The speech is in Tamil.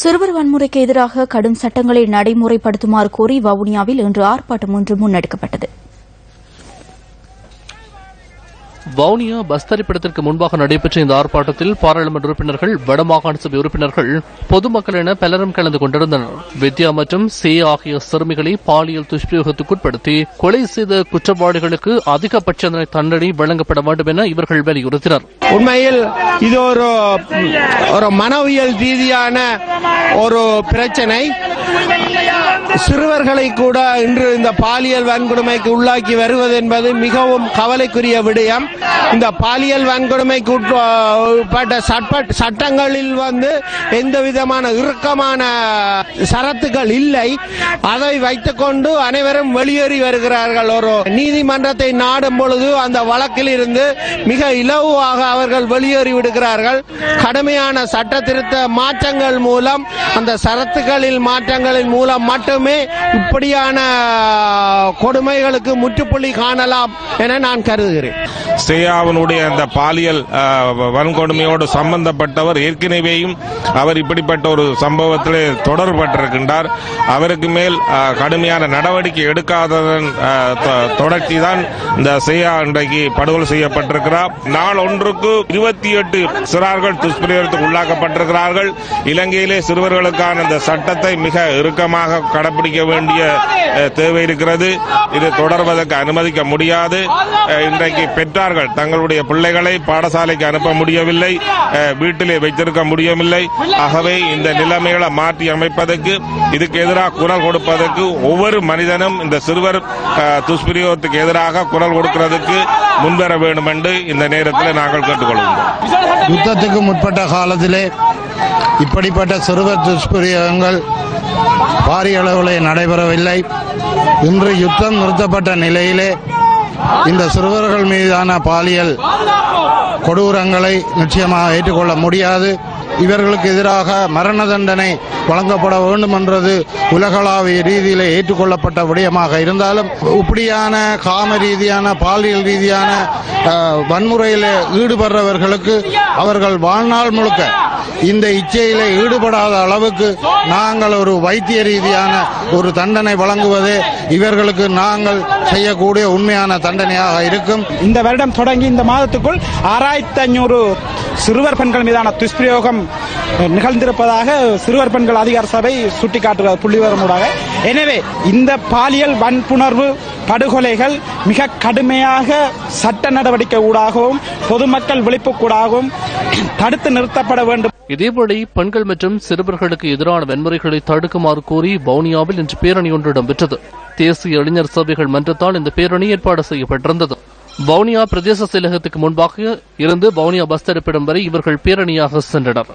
சிறுவர் வன்முறைக்கு எதிராக கடும் சட்டங்களை நடைமுறைப்படுத்துமாறு கோரி வவுனியாவில் இன்று ஆர்ப்பாட்டம் ஒன்று முன்னெடுக்கப்பட்டது. வவுனியா பஸ் தரிப்பிடத்திற்கு முன்பாக நடைபெற்ற இந்த ஆர்ப்பாட்டத்தில் பாராளுமன்ற உறுப்பினர்கள் வடமாகாண சபை உறுப்பினர்கள் பொதுமக்கள் என பலரும் கலந்து கொண்டிருந்தனர். வித்யா மற்றும் சே ஆகிய சிறுமிகளை பாலியல் துஷ்பிரயோகத்துக்குட்படுத்தி கொலை செய்த குற்றவாளிகளுக்கு அதிகபட்ச தண்டனை வழங்கப்பட வேண்டும் என இவர்கள் வலியுறுத்தினர். உண்மையில் இது ஒரு ஒரு மனவியல் ரீதியான ஒரு பிரச்சனை. சிறுவர்களை கூட இன்று இந்த பாலியல் வன்கொடுமைக்கு உள்ளாக்கி வருவது என்பது மிகவும் கவலைக்குரிய விடயம். இந்த பாலியல் வன்கொடுமைக்கு உட்பட்ட சட்ட சட்டங்களில் வந்து எந்த விதமான இறுக்கமான சரத்துக்கள் இல்லை. அதை வைத்துக்கொண்டு அனைவரும் வெளியேறி வருகிறார்கள். ஒரு நீதிமன்றத்தை நாடும் பொழுது அந்த வழக்கில் இருந்து மிக இலவாக அவர்கள் வெளியேறி விடுகிறார்கள். கடுமையான சட்ட திருத்த மாற்றங்கள் மூலம் அந்த சரத்துகளில் மாற்றங்களின் மூலம் மட்டுமே இப்படியான கொடுமைகளுக்கு முற்றுப்புள்ளி காணலாம் என நான் கருதுகிறேன். ஸ்ரேயாவினுடைய அந்த பாலியல் வன்கொடுமையோடு சம்பந்தப்பட்டவர் ஏற்கனவேயும் அவர் இப்படிப்பட்ட ஒரு சம்பவத்திலே தொடர்பட்டிருக்கின்றார். அவருக்கு மேல் கடுமையான நடவடிக்கை எடுக்காததன் தொ- தொடர்ச்சி தான் இந்த ஸ்ரேயா இன்றைக்கு படுகொலை செய்யப்பட்டிருக்கிறார். நாள் ஒன்றுக்கு இருபத்தி எட்டு சிறார்கள் துஷ்பிரயோகத்துக்கு உள்ளாக்கப்பட்டிருக்கிறார்கள். இலங்கையிலே சிறுவர்களுக்கான இந்த சட்டத்தை மிக இறுக்கமாக கடைபிடிக்க வேண்டிய தேவை இருக்கிறது. இது தொடர்வதற்கு அனுமதிக்க முடியாது. இன்றைக்கு பெற்றார் பெற்றார்கள் தங்களுடைய பிள்ளைகளை பாடசாலைக்கு அனுப்ப முடியவில்லை அஹ், வீட்டிலே வைத்திருக்க முடியவில்லை. ஆகவே இந்த நிலைமைகளை மாற்றி அமைப்பதற்கு இதுக்கு எதிராக குரல் கொடுப்பதற்கு ஒவ்வொரு மனிதனும் இந்த சிறுவர் துஷ்பிரயோகத்துக்கு எதிராக குரல் கொடுக்கிறதுக்கு முன்வர வேண்டும் என்று இந்த நேரத்தில் நாங்கள் கேட்டுக்கொள்கிறோம். யுத்தத்துக்கு முற்பட்ட காலத்திலே இப்படிப்பட்ட சிறுவர் துஷ்பிரயோகங்கள் பாரிய அளவில் நடைபெறவில்லை. இன்று யுத்தம் நிறுத்தப்பட்ட நிலையிலே இந்த சிறுவர்கள் மீதான பாலியல் கொடூரங்களை நிச்சயமாக ஏற்றுக்கொள்ள முடியாது. இவர்களுக்கு எதிராக மரண தண்டனை வழங்கப்பட வேண்டும் என்றது உலகளாவிய ரீதியில் ஏற்றுக்கொள்ளப்பட்ட விடயமாக இருந்தாலும் இப்படியான காம ரீதியான பாலியல் ரீதியான வன்முறையில் ஈடுபடுறவர்களுக்கு அவர்கள் வாழ்நாள் முழுக்க இந்த இச்சையில ஈடுபடாத அளவுக்கு நாங்கள் ஒரு வைத்திய ரீதியான ஒரு தண்டனை வழங்குவதே இவர்களுக்கு நாங்கள் செய்யக்கூடிய உண்மையான தண்டனையாக இருக்கும். இந்த வருடம் தொடங்கி இந்த மாதத்துக்குள் ஆறாயிரத்தி ஐநூறு சிறுவர் பெண்கள் மீதான துஷ்பிரயோகம் நிகழ்ந்திருப்பதாக சிறுவர் பெண்கள் அதிகார சபை சுட்டிக்காட்டுகிறது புள்ளிவரமூடாக எனவே இந்த பாலியல் வன்புணர்வு படுகொலைகள் மிக கடுமையாக சட்ட நடவடிக்கை ஊடாகவும் பொதுமக்கள் விழிப்புக்கூடாகவும் தடுத்து நிறுத்தப்பட வேண்டும். இதேபடி பெண்கள் மற்றும் சிறுவர்களுக்கு எதிரான வன்முறைகளை தடுக்குமாறு கூறி வவுனியாவில் இன்று பேரணி ஒன்று இடம்பெற்றது. தேசிய இளைஞர் சபைகள் மன்றத்தால் இந்த பேரணி ஏற்பாடு செய்யப்பட்டிருந்தது. வவுனியா பிரதேச செயலகத்துக்கு முன்பாக இருந்து வவுனியா பஸ் தரிப்பிடம் வரை இவர்கள் பேரணியாக சென்றனர்.